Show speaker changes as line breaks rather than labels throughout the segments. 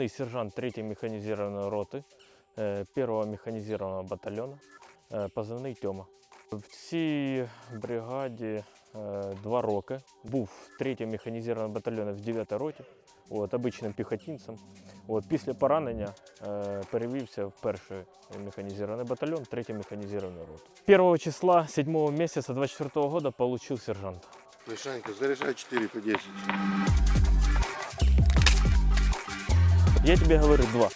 позывный сержант 3-й механизированной роты 1-го механизированного батальйона, е, позивний Тьома. В цій бригаді е, два роки. Був в 3-му механізованому батальйоні в 9-й роті, от, обичним піхотинцем. От, після поранення е, перевівся в перший механізований батальйон, 3-й механізовану роту. 1 числа 7 місяця 24 года получил сержанта.
Мишанька, заряжай 4 по 10.
Я тебе говорю два.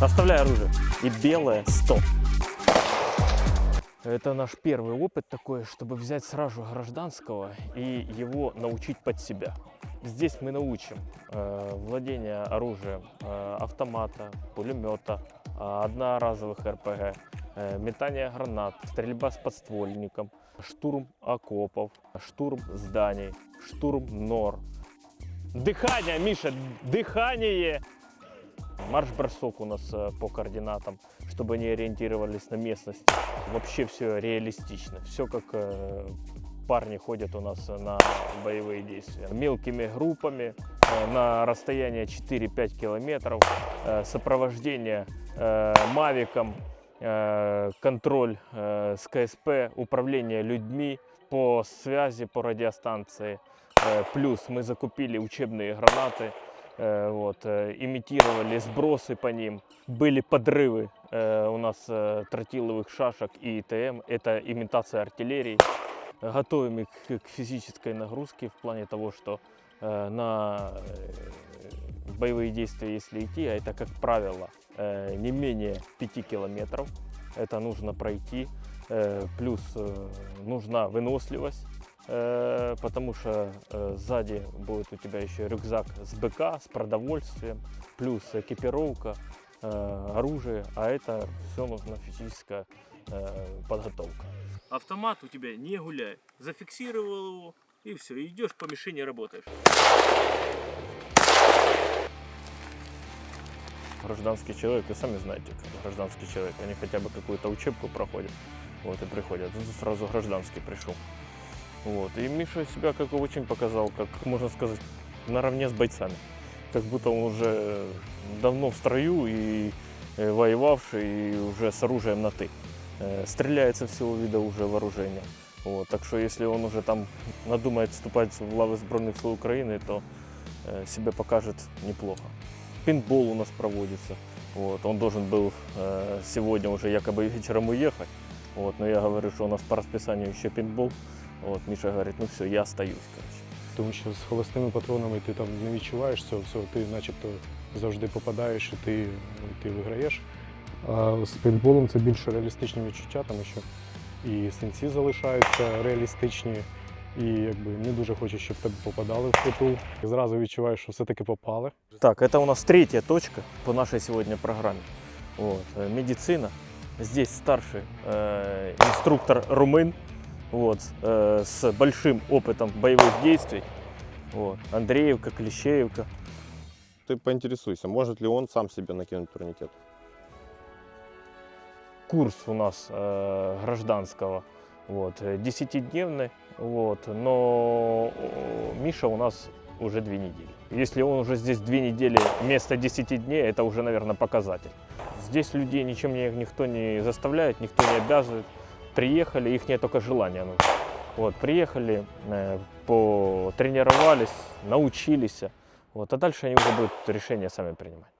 Оставляй оружие. И белое 100. Это наш первый опыт такой, чтобы взять сразу гражданского и его научить под себя. Здесь мы научим э, владение оружием э, автомата, пулемета, э, одноразовых РПГ, э, метание гранат, стрельба с подствольником, штурм окопов, штурм зданий, штурм нор. Дыхание, Миша, дыхание! Марш-бросок у нас э, по координатам, чтобы они ориентировались на местность. Вообще все реалистично. Все как э, парни ходят у нас на боевые действия. Мелкими группами э, на расстояние 4-5 километров. Сопровождение мавиком, контроль с КСП, управление людьми по связи, по радиостанции. Плюс мы закупили учебные гранаты, вот, имитировали сбросы по ним. Были подрывы у нас тротиловых шашек и ИТМ. Это имитация артиллерии. Готовим их к физической нагрузке в плане того, что на боевые действия, если идти, а это, как правило, не менее 5 километров, это нужно пройти. Э, Плюс э, нужна выносливость, э, потому что э, сзади будет у тебя еще рюкзак с БК, с продовольствием, плюс экипировка, э, оружие, а это все нужна физическая э, подготовка.
Автомат у тебя не гуляет. Зафиксировал его и все, идешь по мишени работаешь.
Гражданский человек, вы сами знаете, как гражданский человек, они хотя бы какую-то учебку проходят, вот и приходят. Тут сразу гражданский пришел. Вот. И Миша себя как очень показал, как можно сказать, наравне с бойцами. Как будто он уже давно в строю и э, воевавший, и уже с оружием на ты. Э, Стреляет со всего вида уже вооружения. Вот. Так что если он уже там надумает вступать в лавы Збройных сил Украины, то э, себя покажет неплохо. Пинбол у нас проводится. Вот. Он должен был э, сегодня уже якобы вечером уехать. Вот. Но я говорю, что у нас по расписанию еще пинбол. Вот. Миша говорит, ну все, я остаюсь. Короче.
Тому що з холостими патронами ти там не відчуваєш цього всього, ти начебто завжди попадаєш і ти, ну, ти виграєш. А з пейнтболом це більш реалістичні відчуття, тому що і синці залишаються реалістичні, і якби не дуже хочеш, щоб тебе попадали в притул. І зразу відчуваєш, що все-таки попали.
Так, это у нас третья точка по нашей сегодня программе. Вот. э, Медицина. Здесь старший э, инструктор румын вот, э, с большим опытом боевых действий. Вот. Андреевка, Клещеевка.
Ты поинтересуйся, может ли он сам себе накинуть турникет?
Курс у нас э, гражданского вот, э, 10-дневный, вот, но э, Миша у нас уже две недели. Если он уже здесь две недели вместо 10 дней, это уже, наверное, показатель. Здесь людей ничем не, никто не заставляет, никто не обязывает. Приехали, их нет только желания. нужно. Вот, приехали, э, потренировались, научились. Вот, а дальше они уже будут решения сами принимать.